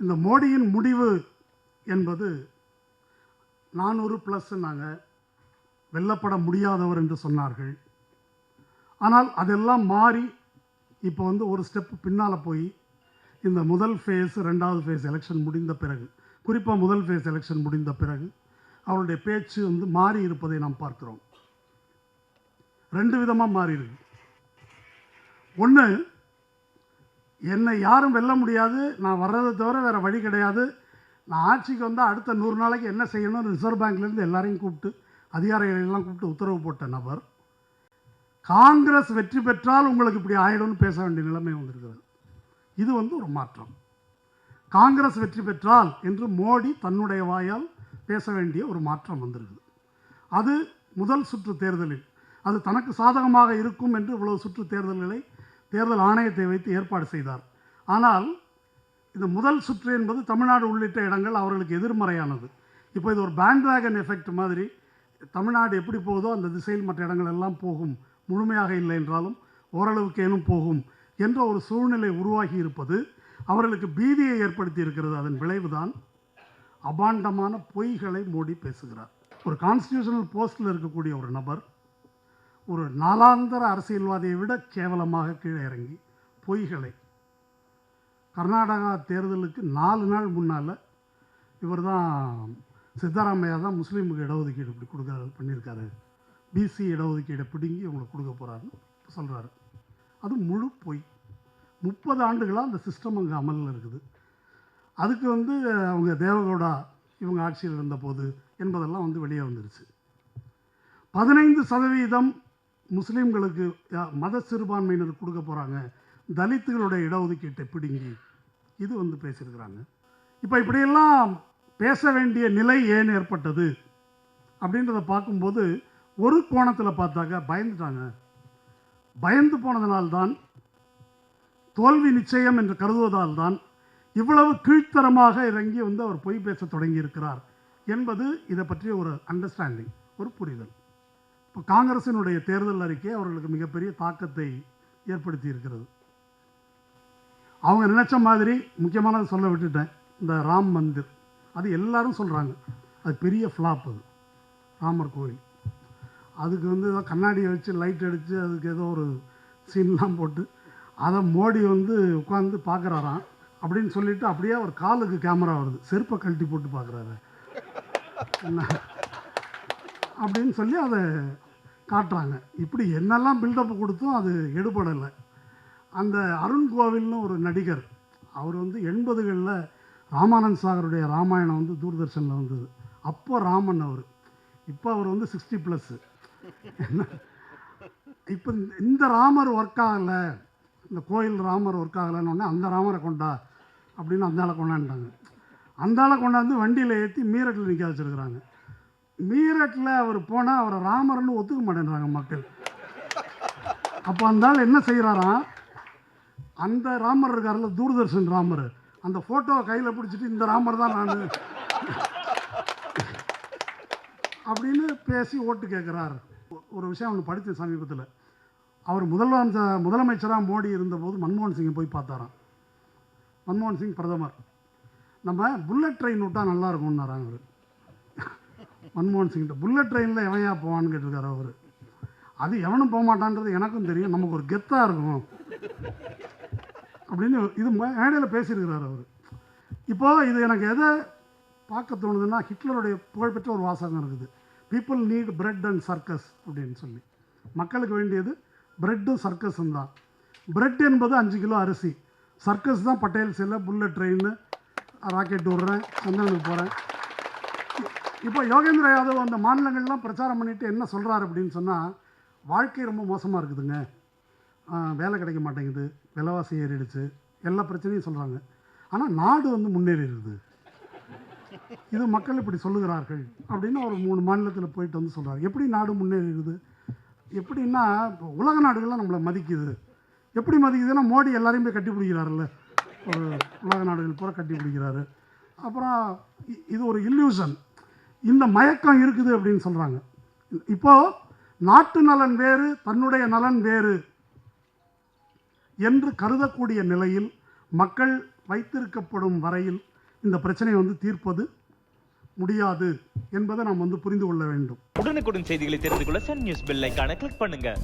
இந்த மோடியின் முடிவு என்பது நானூறு ப்ளஸ்னாங்க வெல்லப்பட முடியாதவர் என்று சொன்னார்கள். ஆனால் அதெல்லாம் மாறி இப்போ வந்து ஒரு ஸ்டெப் பின்னால் போய் இந்த முதல் ஃபேஸ் ரெண்டாவது ஃபேஸ் எலெக்ஷன் முடிந்த பிறகு குறிப்பாக முதல் ஃபேஸ் எலெக்ஷன் முடிந்த பிறகு அவருடைய பேச்சு வந்து மாறி இருப்பதை நாம் பார்க்கிறோம். ரெண்டு விதமாக மாறி இருக்கு. ஒன்று என்னை யாரும் வெல்ல முடியாது. நான் வர்றதை தவிர வேறு வழி கிடையாது. நான் ஆட்சிக்கு வந்தால் அடுத்த நூறு நாளைக்கு என்ன செய்யணும்னு ரிசர்வ் பேங்க்லேருந்து எல்லாரையும் கூப்பிட்டு அதிகாரிகளெல்லாம் கூப்பிட்டு உத்தரவு போட்ட நபர் காங்கிரஸ் வெற்றி பெற்றால் உங்களுக்கு இப்படி ஆயிடும்னு பேச வேண்டிய நிலைமை வந்திருக்கிறது. இது வந்து ஒரு மாற்றம். காங்கிரஸ் வெற்றி பெற்றால் என்று மோடி தன்னுடைய வாயால் பேச வேண்டிய ஒரு மாற்றம் வந்திருக்குது. அது முதல் சுற்று தேர்தலில். அது தனக்கு சாதகமாக இருக்கும் என்று இவ்வளவு சுற்று தேர்தல்களை தேர்தல் ஆணையத்தை வைத்து ஏற்பாடு செய்தார். ஆனால் இந்த முதல் சுற்று என்பது தமிழ்நாடு உள்ளிட்ட இடங்கள் அவர்களுக்கு எதிர்மறையானது. இப்போ இது ஒரு பேண்ட்வேகன் எஃபெக்ட் மாதிரி தமிழ்நாடு எப்படி போகுதோ அந்த திசையில் மற்ற இடங்கள் எல்லாம் போகும். முழுமையாக இல்லை என்றாலும் ஓரளவுக்கு ஏனும் போகும் என்ற ஒரு சூழ்நிலை உருவாகி இருப்பது அவர்களுக்கு பீதியை ஏற்படுத்தி இருக்கிறது. அதன் விளைவுதான் அபாண்டமான பொய்களை மூடி பேசுகிறார். ஒரு கான்ஸ்டியூஷனல் போஸ்டில் இருக்கக்கூடிய ஒரு நபர் ஒரு நாளாந்தர அரசியல்வாதியை விட கேவலமாக கீழே இறங்கி பொய்களை. கர்நாடகா தேர்தலுக்கு நாலு நாள் முன்னால் இவர் தான் சித்தராமையா தான் முஸ்லீமுக்கு இடஒதுக்கீடு இப்படி கொடுக்குறாரு பண்ணியிருக்காரு. பிசி இடஒதுக்கீடை பிடுங்கி இவங்களுக்கு கொடுக்க போகிறாருன்னு சொல்கிறாரு அது முழு பொய். முப்பது ஆண்டுகளாக அந்த சிஸ்டம் அங்கே அமலில் இருக்குது. அதுக்கு வந்து அவங்க தேவகவுடா இவங்க ஆட்சியில் இருந்தபோது என்பதெல்லாம் வந்து வெளியே வந்துருச்சு. பதினைந்து சதவீதம் முஸ்லீம்களுக்கு மத சிறுபான்மையினர் கொடுக்க போகிறாங்க தலித்துகளுடைய இடஒதுக்கீட்டை பிடுங்கி. இது வந்து பேசியிருக்கிறாங்க. இப்போ இப்படியெல்லாம் பேச வேண்டிய நிலை ஏன் ஏற்பட்டது? அப்படின்றத பார்க்கும்போது ஒரு கோணத்தில் பார்த்தாக்க பயந்துட்டாங்க. பயந்து போனதனால்தான் தோல்வி நிச்சயம் என்று கருதுவதால் தான் இவ்வளவு கீழ்த்தரமாக இறங்கி வந்து அவர் பொய் பேச தொடங்கி இருக்கிறார் என்பது இதை பற்றிய ஒரு அண்டர்ஸ்டாண்டிங் ஒரு புரிதல். இப்போ காங்கிரசினுடைய தேர்தல் அறிக்கை அவர்களுக்கு மிகப்பெரிய தாக்கத்தை ஏற்படுத்தி இருக்கிறது அவங்க நினச்ச மாதிரி முக்கியமானதை சொல்ல விட்டுட்டேன். இந்த ராம் மந்திர். அது எல்லாரும் சொல்கிறாங்க அது பெரிய ஃப்ளாப் அது. ராமர் கோயில் அதுக்கு வந்து ஏதோ கண்ணாடியை வச்சு லைட் அடித்து அதுக்கு ஏதோ ஒரு சீன்லாம் போட்டு அதை மோடி வந்து உட்காந்து பார்க்குறாராம். அப்படின்னு சொல்லிவிட்டு அப்படியே அவர் காலுக்கு கேமரா வருது. செருப்பை கழட்டி போட்டு பார்க்குறாரு. என்ன? அப்படின்னு சொல்லி அதை காட்டுறாங்க. இப்படி என்னெல்லாம் பில்டப் கொடுத்தும் அது எடுபடலை. அந்த அருண் கோவில்னு ஒரு நடிகர் அவர் வந்து எண்பதுகளில் ராமானந்த் சாகருடைய ராமாயணம் வந்து தூர்தர்ஷனில் வந்தது. அப்போ ராமன் அவர். இப்போ அவர் வந்து சிக்ஸ்டி ப்ளஸ்ஸு இப்போ இந்த- இந்த ராமர் ஒர்க் ஆகலை இந்த கோயில் ராமர் ஒர்க் ஆகலைன்னு உடனே அந்த ராமரை கொண்டா அப்படின்னு அந்த ஆளை கொண்டாண்டாங்க அந்த ஆளை கொண்டாந்து வண்டியில் ஏற்றி மீரட்டில் நிற்க வச்சுருக்குறாங்க. மீரட்டில் அவர் போனால் அவரை ராமர்னு ஒத்துக்க மாட்டேன்றாங்க மக்கள். அப்போ அந்த ஆள் என்ன செய்கிறாராம் அந்த ராமர் இருக்கார்ல தூர்தர்ஷன் ராமர். அந்த ஃபோட்டோவை கையில் பிடிச்சிட்டு இந்த ராமர் தான் நான். அப்படின்னு பேசி ஓட்டு கேட்குறார் ஒரு விஷயம் ஒன்று படித்தேன் சமீபத்தில். அவர் முதல்வர் முதலமைச்சராக மோடி இருந்தபோது மன்மோகன் சிங்கை போய் பார்த்தாராம். மன்மோகன் சிங் பிரதமர். நம்ம புல்லட் ட்ரெயின் விட்டால் நல்லாயிருக்கும்னாராங்க அவர் மன்மோகன் சிங்கிட்ட புல்லட் ட்ரெயினில் எவன் போவான்னு கேட்டிருக்காரு அவர். அது எவனும் போக மாட்டான்றது எனக்கும் தெரியும். நமக்கு ஒரு கெத்தாக இருக்கும். அப்படின்னு இது மேடையில் பேசியிருக்கிறார் அவர். இப்போது இது எனக்கு எதை பார்க்க தோணுதுன்னா ஹிட்லருடைய புகழ்பெற்ற ஒரு வாசகம் இருக்குது. People need bread and circus அப்படின்னு சொல்லி. மக்களுக்கு வேண்டியது பிரெட்டும் சர்க்கஸும் தான். பிரெட் என்பது அஞ்சு கிலோ அரிசி. சர்க்கஸ் தான் பட்டேல் செல்ல புல்லட் ட்ரெயின் ராக்கெட் விடுறேன் சந்திரனுக்கு போகிறேன் இப்போ யோகேந்திர யாதவ் அந்த மாநிலங்கள்லாம் பிரச்சாரம் பண்ணிவிட்டு என்ன சொல்கிறார் அப்படின்னு சொன்னால் வாழ்க்கை ரொம்ப மோசமாக இருக்குதுங்க. வேலை கிடைக்க மாட்டேங்குது விலைவாசி ஏறிடுச்சு எல்லா பிரச்சனையும் சொல்கிறாங்க ஆனால் நாடு வந்து முன்னேறி இருக்குது இது மக்கள் இப்படி சொல்லுகிறார்கள் அப்படின்னு ஒரு மூணு மாநிலத்தில் போயிட்டு வந்து சொல்கிறார் எப்படி நாடு முன்னேறிடுது? எப்படின்னா இப்போ உலக நாடுகள்லாம் நம்மளை மதிக்குது. எப்படி மதிக்குதுன்னா மோடி எல்லாரையும் போய் கட்டி பிடிக்கிறாருல்ல. ஒரு உலக நாடுகள் பூரா கட்டி பிடிக்கிறாரு. அப்புறம் இ- இது ஒரு இல்யூஷன் இந்த மயக்கம் இருக்குது அப்படின்னு சொல்கிறாங்க இப்போது நாட்டு நலன் வேறு தன்னுடைய நலன் வேறு என்று கருதக்கூடிய நிலையில் மக்கள் வைத்திருக்கப்படும் வரையில் இந்த பிரச்சனையை வந்து தீர்ப்பது முடியாது என்பதை நாம் வந்து புரிந்து கொள்ள வேண்டும். உடனுக்குடன் செய்திகளை தெரிந்து கொள்ள சன் நியூஸ் பெல் ஐக்கான கிளிக் பண்ணுங்கள்